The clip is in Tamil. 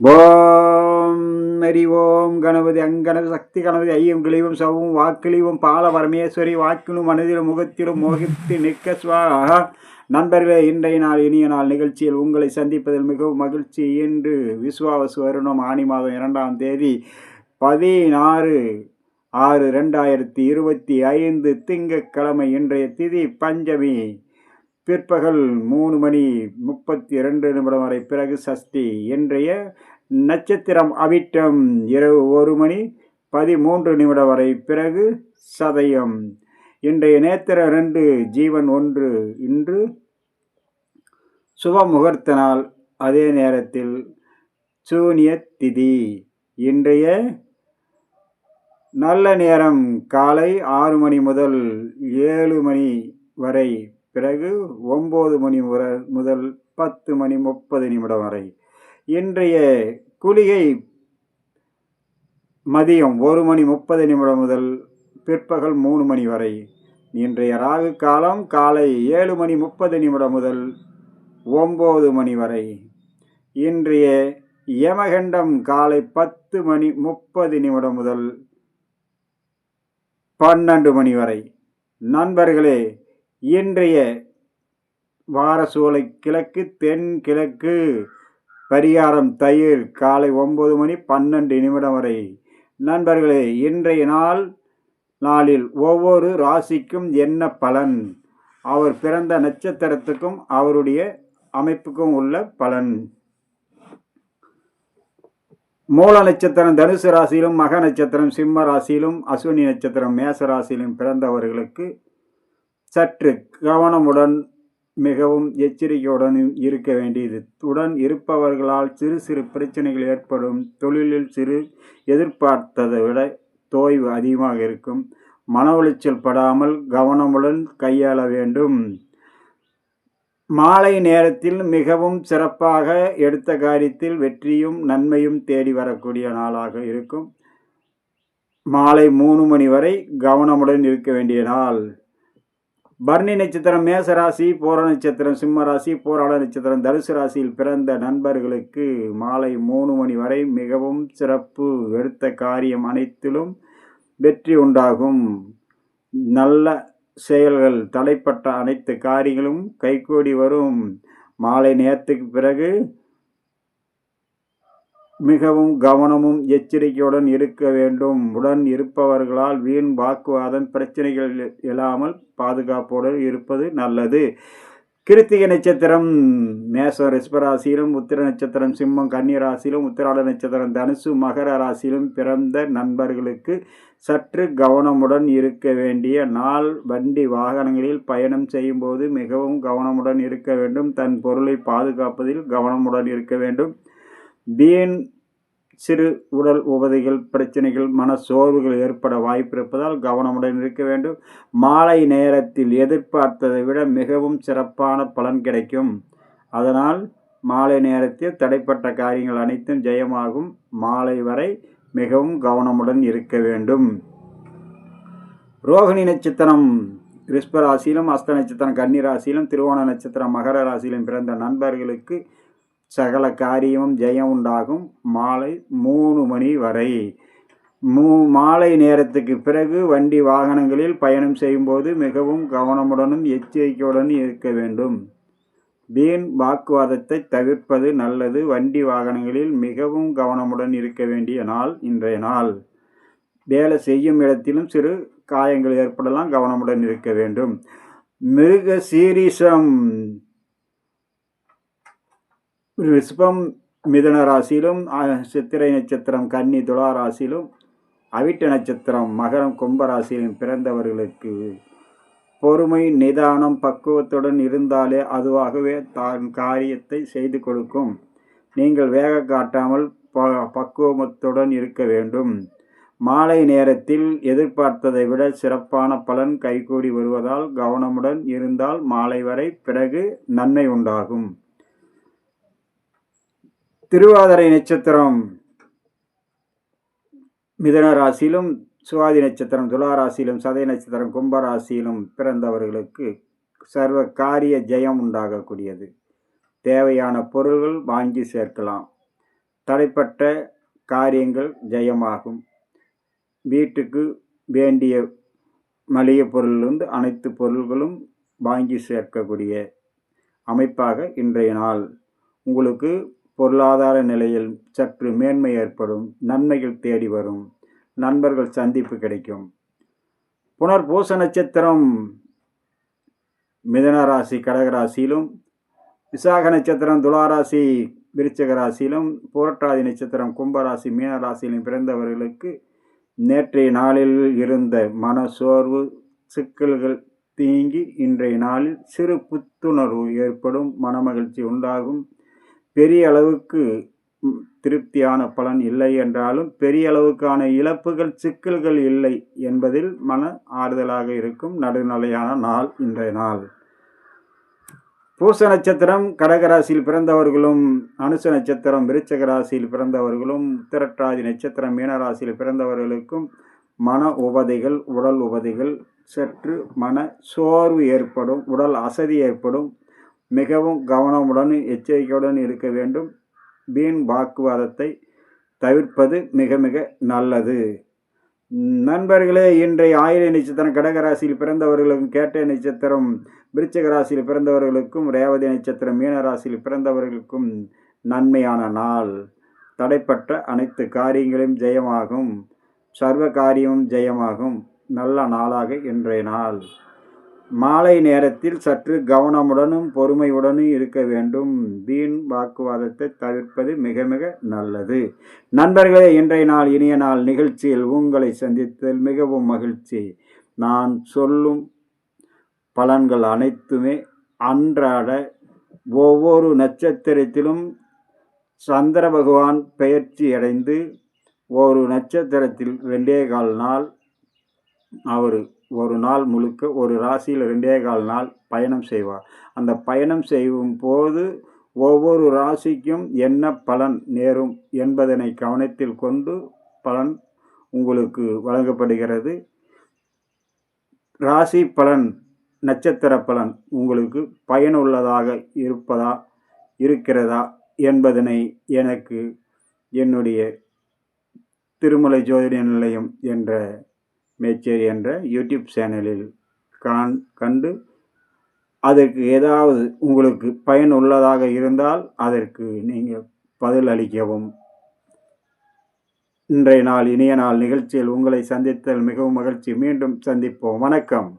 ஓம் ஹரி ஓம் கணபதி அங்கணபதி சக்தி கணபதி ஐயம் கிளிவும் சவும் வாக்கிழிவும் பால பரமேஸ்வரி வாக்கிலும் மனதிலும் முகத்திலும் மோகித்து நிற்க சுவாகா நண்பர்களே இன்றைய நாள் இனிய நாள் நிகழ்ச்சியில் உங்களை சந்திப்பதில் மிகவும் மகிழ்ச்சி. இன்று விஸ்வாவசு வருணம் ஆனி மாதம் இரண்டாம் தேதி பதினாறு ஆறு ரெண்டாயிரத்தி இருபத்தி ஐந்து திங்கட்கிழமை இன்றைய திதி பஞ்சமி. பிற்பகல் மூணு மணி முப்பத்தி ரெண்டு நிமிடம் வரை பிறகு சஷ்டி. இன்றைய நட்சத்திரம் அவிட்டம் இரவு ஒரு மணி பதிமூன்று நிமிடம் வரை பிறகு சதயம். இன்றைய நேத்திர ரெண்டு ஜீவன் ஒன்று. இன்று சுப முகூர்த்த நாள். அதே நேரத்தில் சூனிய திதி. இன்றைய நல்ல நேரம் காலை ஆறு மணி முதல் ஏழு மணி வரை பிறகு ஒம்பது மணி முறை முதல் பத்து மணி முப்பது நிமிடம் வரை. இன்றைய குளிகை மதியம் ஒரு மணி முப்பது நிமிடம் முதல் பிற்பகல் மூணு மணி வரை. இன்றைய ராகு காலம் காலை ஏழு மணி முப்பது நிமிடம் முதல் ஒம்பது மணி வரை. இன்றைய யமகண்டம் காலை பத்து மணி முப்பது நிமிடம் முதல் பன்னெண்டு மணி வரை. நண்பர்களே இன்றைய வார சூளை கிழக்கு தென் கிழக்கு பரிகாரம் தயிர் காலை ஒன்பது மணி பன்னெண்டு நிமிடம் வரை. நண்பர்களே இன்றைய நாள் நாளில் ஒவ்வொரு ராசிக்கும் என்ன பலன்? அவர் பிறந்த நட்சத்திரத்துக்கும் அவருடைய அமைப்புக்கும் உள்ள பலன். மூல நட்சத்திரம் தனுசு ராசியிலும் மக நட்சத்திரம் சிம்ம ராசியிலும் அஸ்வினி நட்சத்திரம் மேச ராசியிலும் பிறந்தவர்களுக்கு சற்று கவனமுடன் மிகவும் எச்சரிக்கையுடனும் இருக்க வேண்டியது. உடன் இருப்பவர்களால் சிறு சிறு பிரச்சனைகள் ஏற்படும். தொழிலில் சிறு எதிர்பார்த்ததை விட தோய்வு அதிகமாக இருக்கும். மன உளைச்சல் படாமல் கவனமுடன் கையாள வேண்டும். மாலை நேரத்தில் மிகவும் சிறப்பாக எடுத்த காரியத்தில் வெற்றியும் நன்மையும் தேடி வரக்கூடிய நாளாக இருக்கும். மாலை மூணு மணி வரை கவனமுடன் இருக்க வேண்டிய நாள். பர்ணி நட்சத்திரம் மேச ராசி போர நட்சத்திரம் சிம்ம ராசி போராட நட்சத்திரம் தனுசு ராசியில் பிறந்த நண்பர்களுக்கு மாலை மூணு மணி வரை மிகவும் சிறப்பு. எடுத்த காரியம் அனைத்திலும் வெற்றி உண்டாகும். நல்ல செயல்கள் தடைப்பட்ட அனைத்து காரியங்களும் கைகூடி வரும். மாலை நேரத்துக்கு பிறகு மிகவும் கவனமும் எச்சரிக்கையுடன் இருக்க வேண்டும். உடன் இருப்பவர்களால் வீண் வாக்குவாதம் பிரச்சனைகள் இல்லாமல் பாதுகாப்போடு இருப்பது நல்லது. கிருத்திகை நட்சத்திரம் மேசம் ரிஷ்பராசியிலும் உத்திர நட்சத்திரம் சிம்மம் கன்னி ராசியிலும் உத்திராட நட்சத்திரம் தனுசு மகர ராசியிலும் பிறந்த நண்பர்களுக்கு சற்று கவனமுடன் இருக்க வேண்டிய நாள். வண்டி வாகனங்களில் பயணம் செய்யும்போது மிகவும் கவனமுடன் இருக்க வேண்டும். தன் பொருளை பாதுகாப்பதில் கவனமுடன் இருக்க வேண்டும். வீண் சிறு உடல் உபதைகள் பிரச்சனைகள் மன சோர்வுகள் ஏற்பட வாய்ப்பு இருப்பதால் கவனமுடன் இருக்க வேண்டும். மாலை நேரத்தில் எதிர்பார்த்ததை விட மிகவும் சிறப்பான பலன் கிடைக்கும். அதனால் மாலை நேரத்தில் தடைப்பட்ட காரியங்கள் அனைத்தும் ஜெயமாகும். மாலை வரை மிகவும் கவனமுடன் இருக்க வேண்டும். ரோகிணி நட்சத்திரம் ரிஷ்ப ராசியிலும் அஸ்த நட்சத்திரம் கன்னி ராசியிலும் திருவோண நட்சத்திரம் மகர ராசியிலும் பிறந்த நண்பர்களுக்கு சகல காரியமும் ஜெயம் உண்டாகும். மாலை மூணு மணி வரை. மூ மாலை நேரத்துக்கு பிறகு வண்டி வாகனங்களில் பயணம் செய்யும்போது மிகவும் கவனமுடனும் எச்சரிக்கையுடனும் இருக்க வேண்டும். வீண் வாக்குவாதத்தை தவிர்ப்பது நல்லது. வண்டி வாகனங்களில் மிகவும் கவனமுடன் இருக்க வேண்டிய நாள் இன்றைய நாள். வேலை செய்யும் இடத்திலும் சிறு காயங்கள் ஏற்படலாம். கவனமுடன் இருக்க வேண்டும். மிருக சீரிசம் ரிஷபம் மிதன ராசியிலும் சித்திரை நட்சத்திரம் கன்னி துலா ராசியிலும் அவிட்ட நட்சத்திரம் மகரம் கும்பராசியிலும் பிறந்தவர்களுக்கு பொறுமை நிதானம் பக்குவத்துடன் இருந்தாலே அதுவாகவே தான் காரியத்தை செய்து கொடுக்கும். நீங்கள் வேக காட்டாமல் ப பக்குவத்துடன் இருக்க வேண்டும். மாலை நேரத்தில் எதிர்பார்த்ததை விட சிறப்பான பலன் கைகூடி வருவதால் கவனமுடன் இருந்தால் மாலை வரை பிறகு நன்மை உண்டாகும். திருவாதிரை நட்சத்திரம் மிதன ராசியிலும் சுவாதி நட்சத்திரம் துலா ராசியிலும் சதய நட்சத்திரம் கும்பராசியிலும் பிறந்தவர்களுக்கு சர்வ காரிய ஜெயம் உண்டாகக்கூடியது. தேவையான பொருள்கள் வாங்கி சேர்க்கலாம். தடைப்பட்ட காரியங்கள் ஜெயமாகும். வீட்டுக்கு வேண்டிய மளிகை பொருளிலிருந்து அனைத்து பொருள்களும் வாங்கி சேர்க்கக்கூடிய அமைப்பாக இன்றைய நாள். உங்களுக்கு பொருளாதார நிலையில் சற்று மேன்மை ஏற்படும் நன்மைகள் தேடி வரும் நண்பர்கள் சந்திப்பு கிடைக்கும். புனர்பூச நட்சத்திரம் மிதனராசி கடகராசியிலும் விசாக நட்சத்திரம் துளாராசி விருச்சக ராசியிலும் புரட்டாதி நட்சத்திரம் கும்பராசி மீனராசியிலும் பிறந்தவர்களுக்கு நேற்றைய நாளில் இருந்த மன சோர்வு சிக்கல்கள் தீங்கி இன்றைய நாளில் சிறு புத்துணர்வு ஏற்படும் மனமகிழ்ச்சி உண்டாகும். பெரிய அளவுக்கு திருப்தியான பலன் இல்லை என்றாலும் பெரிய அளவுக்கான இழப்புகள் சிக்கல்கள் இல்லை என்பதில் மன ஆறுதலாக இருக்கும் நடுநிலையான நாள் இன்றைய நாள். பூச நட்சத்திரம் கடகராசியில் பிறந்தவர்களும் அனுச நட்சத்திரம் விருச்சக ராசியில் பிறந்தவர்களும் உத்திரட்டாதி நட்சத்திரம் மீனராசியில் பிறந்தவர்களுக்கும் மன உபதைகள் உடல் உபதைகள் சற்று மன சோர்வு ஏற்படும் உடல் அசதி ஏற்படும் மிகவும் கவனமுடன் எச்சரிக்கையுடன் இருக்க வேண்டும். வீண் வாக்குவாதத்தை தவிர்ப்பது மிக மிக நல்லது. நண்பர்களே இன்றைய ஆயிர நட்சத்திரம் கடகராசியில் பிறந்தவர்களுக்கும் கேட்டை நட்சத்திரம் விருச்சிக ராசியில் பிறந்தவர்களுக்கும் ரேவதி நட்சத்திரம் மீன ராசியில் பிறந்தவர்களுக்கும் நன்மையான நாள். தடைப்பட்ட அனைத்து காரியங்களும் ஜெயமாகும். சர்வ காரியமும் ஜெயமாகும். நல்ல நாளாக இன்றைய நாள். மாலை நேரத்தில் சற்று கவனமுடனும் பொறுமையுடனும் இருக்க வேண்டும். வீண் வாக்குவாதத்தை தவிர்ப்பது மிக மிக நல்லது. நண்பர்களே இன்றைய நாள் இனிய நாள் நிகழ்ச்சியில் உங்களை சந்தித்ததில் மிகவும் மகிழ்ச்சி. நான் சொல்லும் பலன்கள் அனைத்துமே அன்றாட ஒவ்வொரு நட்சத்திரத்திலும் சந்திர பகவான் பெயர்ச்சி அடைந்து ஒரு நட்சத்திரத்தில் ரெண்டே கால் நாள் அவர் ஒரு நாள் முழுக்க ஒரு ராசியில் ரெண்டே கால் நாள் பயணம் செய்வார். அந்த பயணம் செய்யும் போது ஒவ்வொரு ராசிக்கும் என்ன பலன் நேரும் என்பதனை கவனத்தில் கொண்டு பலன் உங்களுக்கு வழங்கப்படுகிறது. ராசி பலன் நட்சத்திர பலன் உங்களுக்கு பயனுள்ளதாக இருப்பதா இருக்கிறதா என்பதனை எனக்கு என்னுடைய திருமலை ஜோதிட நிலையம் என்ற மேச்சேரி என்ற யூடியூப் சேனலில் காண் கண்டு அதற்கு ஏதாவது உங்களுக்கு பயனுள்ளதாக இருந்தால் அதற்கு நீங்கள் பதில் அளிக்கவும். இன்றைய நாள் இனிய நாள் நிகழ்ச்சியில் உங்களை சந்தித்தல் மிகவும் மகிழ்ச்சி. மீண்டும் சந்திப்போம். வணக்கம்.